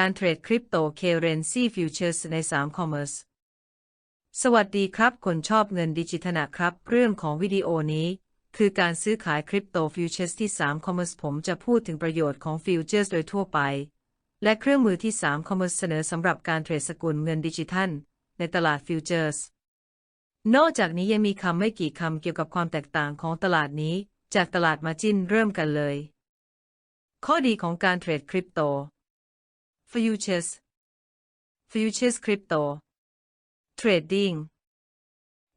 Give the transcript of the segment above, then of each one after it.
การเทรดคริปโตเคเรนซีฟิวเจอร์สใน3 Commerce สวัสดีครับ คนชอบเงินดิจิทัลนะครับ เรื่องของวิดีโอนี้ คือการซื้อขายคริปโตฟิวเจอร์สที่3 Commerce ผมจะพูดถึงประโยชน์ของฟิวเจอร์สโดยทั่วไป และเครื่องมือที่3 Commerce เสนอสำหรับการเทรดสกุลเงินดิจิทัล ในตลาดฟิวเจอร์สนอกจากนี้ยังมีคำไม่กี่คำเกี่ยวกับความแตกต่างของตลาดนี้ จากตลาดมาจินเริ่มกันเลย ข้อดีของการเทรดคริปโต Futures Futures Crypto Trading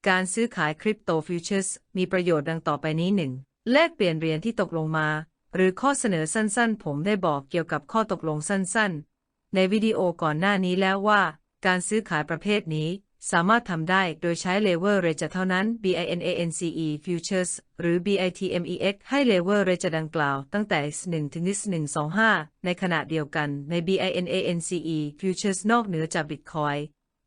การซื้อขายคริปโตฟิวเจอร์สมีประโยชน์ดังต่อไปนี้หนึ่งแลกเปลี่ยนเหรียญที่ตกลงมา หรือข้อเสนอสั้นๆ ผมได้บอกเกี่ยวกับข้อตกลงสั้นๆ ในวิดีโอก่อนหน้านี้แล้วว่า การซื้อขายประเภทนี้ สามารถทำได้โดยใช้ Lever r a t e เท่านั้น BINANCE Futures หรือ BITMEX ให้ Lever r a t e ดังกล่าวตั้งแต่ 1 ถึง 125 ในขณะเดียวกันใน BINANCE Futures นอกเหนือจาก Bitcoin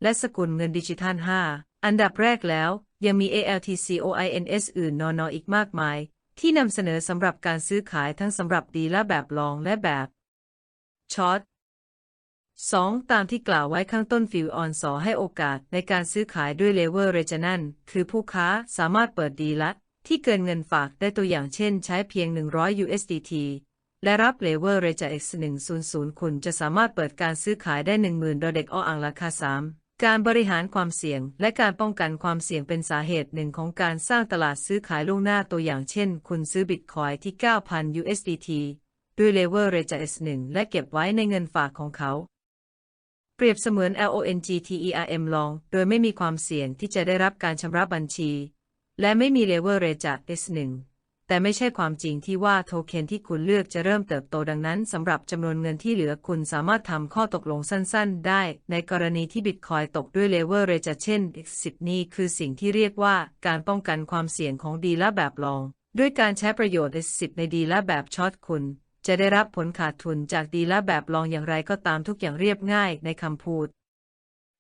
และสกุลเงินดิจิทัล 5 อันดับแรกแล้ว ยังมี ALTCOINS อื่นนอนออีกมากมาย ที่นำเสนอสำหรับการซื้อขายทั้งสำหรับดีและแบบลองและแบบช็อต 2. ตามที่กล่าวไว้ข้างต้นฟิวออนสอให้โอกาสในการซื้อขายด้วยเลเวอร์เรจนันคือผู้ค้าสามารถเปิดดีละที่เกินเงินฝากได้ตัวอย่างเช่นใช้เพียง 100 USDT และรับเลเวอร์เรจ X100 คุณจะสามารถเปิดการซื้อขายได้ 10,000ดอเด็กออังราคา 3 การบริหารความเสี่ยง และการป้องกันความเสี่ยงเป็นสาเหตุหนึ่งของการสร้างตลาดซื้อขายล่วงหน้าตัวอย่างเช่น คุณซื้อบิตคอยที่ 9,000 USDT ด้วยเลเวอร์เรจ S1 และเก็บไว้ในเงินฝากของเขา เปรียบเสมือน LONGTERM ลอง โดยไม่มีความเสี่ยงที่จะได้รับการชำระบัญชี และไม่มีเลเวอร์เรจาก S1 แต่ไม่ใช่ความจริงที่ว่าโทเค็นที่คุณเลือกจะเริ่มเติบโตดังนั้นสำหรับจำนวนเงินที่เหลือคุณสามารถทำข้อตกลงสั้นๆ ได้ ในกรณีที่บิตคอยตกด้วยเลเวอร์เรจเช่น X10 นี้คือสิ่งที่เรียกว่าการป้องกันความเสี่ยงของดีละแบบลอง ด้วยการใช้ประโยชน์ S10 ในดีละแบบช็อตคุณ จะได้รับผลขาดทุนจากดีละแบบลองอย่างไรก็ตามทุกอย่างเรียบง่ายในคำพูด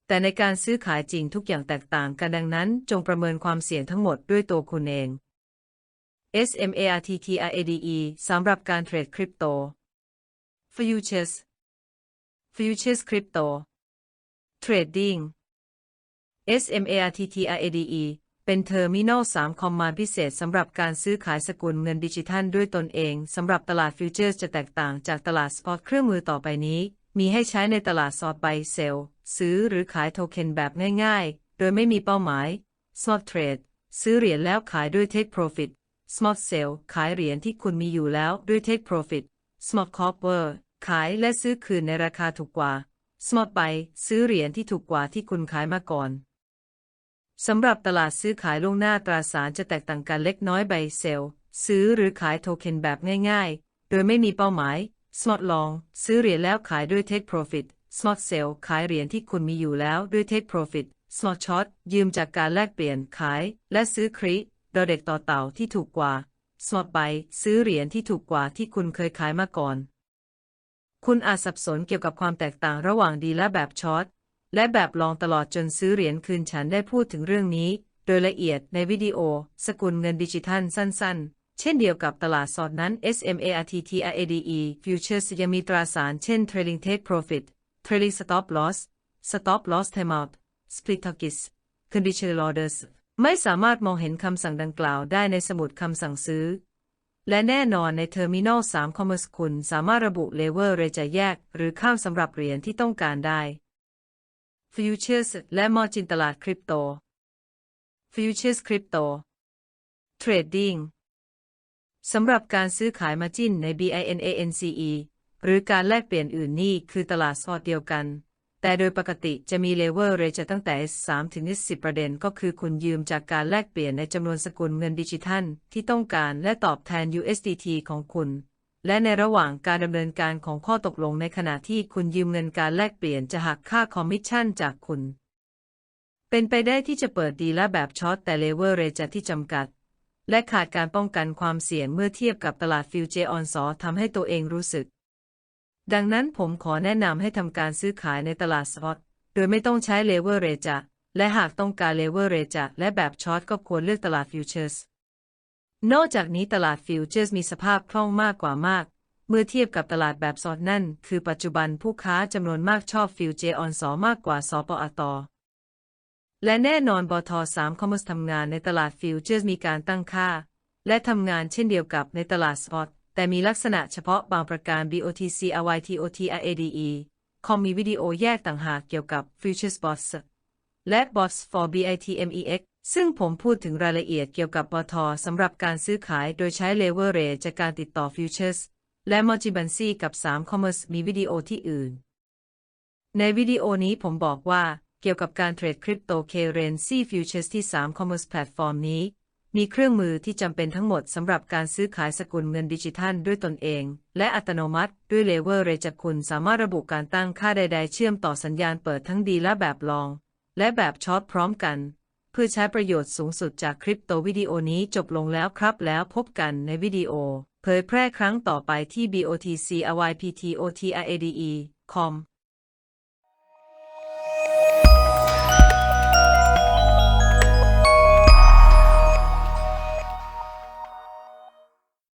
แต่ในการซื้อขายจริงทุกอย่างแตกต่างกันดังนั้น จงประเมินความเสี่ยงทั้งหมดด้วยตัวคุณเอง SMARTTRADE สำหรับการเทรดคริปโต Futures Futures Crypto Trading SMARTTRADE เป็นเทอร์มินอล3คอมมานด์พิเศษสำหรับการซื้อขายสกุลเงินดิจิทัลด้วยตนเองสำหรับตลาดฟิวเจอร์จะแตกต่างจากตลาดสปอตเครื่องมือต่อไปนี้ มีให้ใช้ในตลาดซอดไบเซลซื้อหรือขายโทเค็นแบบง่ายๆ โดยไม่มีเป้าหมาย Smart Trade ซื้อเหรียญแล้วขายด้วย Take Profit Smart Sale ขายเหรียญที่คุณมีอยู่แล้วด้วย Take Profit Smart Copper ขายและซื้อคืนในราคาถูกกว่า Smart Buy ซื้อเหรียญที่ถูกกว่าที่คุณขายมาก่อน สำหรับตลาดซื้อขายล่วงหน้าตราสารจะแตกต่างกันเล็กน้อยใบเซลซื้อหรือขายโทเค็นแบบง่ายๆ โดยไม่มีเป้าหมาย Smart Long ซื้อเหรียญแล้วขายด้วย Take Profit Smart Sell ขายเหรียญที่คุณมีอยู่แล้วด้วย Take Profit Smart Short ยืมจากการแลกเปลี่ยนขาย และซื้อคริดอเด็กต่อเต่าที่ถูกกว่า Smart Buy ซื้อเหรียญที่ถูกกว่าที่คุณเคยขายมาก่อน คุณอาจสับสนเกี่ยวกับความแตกต่างระหว่างดีและแบบช็อต และแบบลองตลอดจนซื้อเหรียญคืนฉันได้พูดถึงเรื่องนี้ โดยละเอียดในวิดีโอ สกุลเงินดิจิทัลสั้น ๆ เช่นเดียวกับตลาดสดนั้น SMARTTRADE Futures ยังมีตราสารเช่น Trading Take Profit Trading Stop Loss Stop Loss Timeout Split Targets Conditional Orders ไม่สามารถมองเห็นคำสั่งดังกล่าวได้ในสมุดคำสั่งซื้อ และแน่นอนใน Terminal 3 Commerce คุณสามารถระบุเลเวอร์เรจะแยก หรือข้ามสำหรับเหรียญที่ต้องการได้ ฟิวเจอร์สและมอจินตลาดคริปโตฟิวเจอร์สคริปโตเทรดดิ้งสำหรับการซื้อขายมาจินใน BINANCE หรือการแลกเปลี่ยนอื่นนี่คือตลาดสอดเดียวกัน แต่โดยปกติจะมีเลเวลเรจะตั้งแต่ 3 ถึง 10 ประเด็นก็คือคุณยืมจากการแลกเปลี่ยนในจำนวนสกุลเงินดิจิทัลที่ต้องการและตอบแทน USDT ของคุณ และในระหว่างการดำเนินการของข้อตกลงในขณะที่คุณยืมเงินการแลกเปลี่ยนจะหักค่าคอมมิชชั่นจากคุณ เป็นไปได้ที่จะเปิดดีและแบบช็อตแต่เลเวอร์เรจที่จำกัด และขาดการป้องกันความเสี่ยงเมื่อเทียบกับตลาดฟิวเจอร์ออนซอทำให้ตัวเองรู้สึก ดังนั้นผมขอแนะนำให้ทำการซื้อขายในตลาดสปอตโดยไม่ต้องใช้เลเวอร์เรจและหากต้องการเลเวอร์เรจและแบบช็อตก็ควรเลือกตลาดฟิวเจอร์ส นอกจากนี้ตลาดฟิวเจอร์สมีสภาพคล่องมากกว่ามาก เมื่อเทียบกับตลาดแบบสอดนั่น คือปัจจุบันผู้ค้าจำนวนมากชอบฟิวเจอร์ออนสอมากกว่าสปอตและแน่นอนบท3 Commerce ทำงานในตลาดฟิวเจอร์มีการตั้งค่า และทำงานเช่นเดียวกับในตลาดสปอตแต่มีลักษณะเฉพาะบางประการ BOTC RYTOT RADE คอมมีวิดีโอแยกต่างหากเกี่ยวกับ Futures Bots และ Bots for BITMEX ซึ่งผมพูดถึงรายละเอียดเกี่ยวกับบทสำหรับการซื้อขายโดยใช้ Leverage จากการติดต่อ Futures และ Multibancy กับ3 Commerce มีวิดีโอที่อื่น ในวิดีโอนี้ผมบอกว่าเกี่ยวกับการเทรดคริปโตเคเรนซีฟิวเจอร์สที่3 Commerce แพลตฟอร์มนี้ มีเครื่องมือที่จำเป็นทั้งหมดสำหรับการซื้อขายสกุลเงินดิจิทัลด้วยตนเอง และอัตโนมัติด้วยเลเวอร์เรจากคุณสามารถระบุการตั้งค่าใด ๆ เชื่อมต่อสัญญาณเปิดทั้งดีและแบบลอง และแบบช็อตพร้อมกัน เพื่อใช้ประโยชน์สูงสุดจากคลิปโตวิดีโอนี้จบลงแล้วครับแล้วพบกันในวิดีโอ เผยแพร่ครั้งต่อไปที่ BOTC RYPTOTRADE com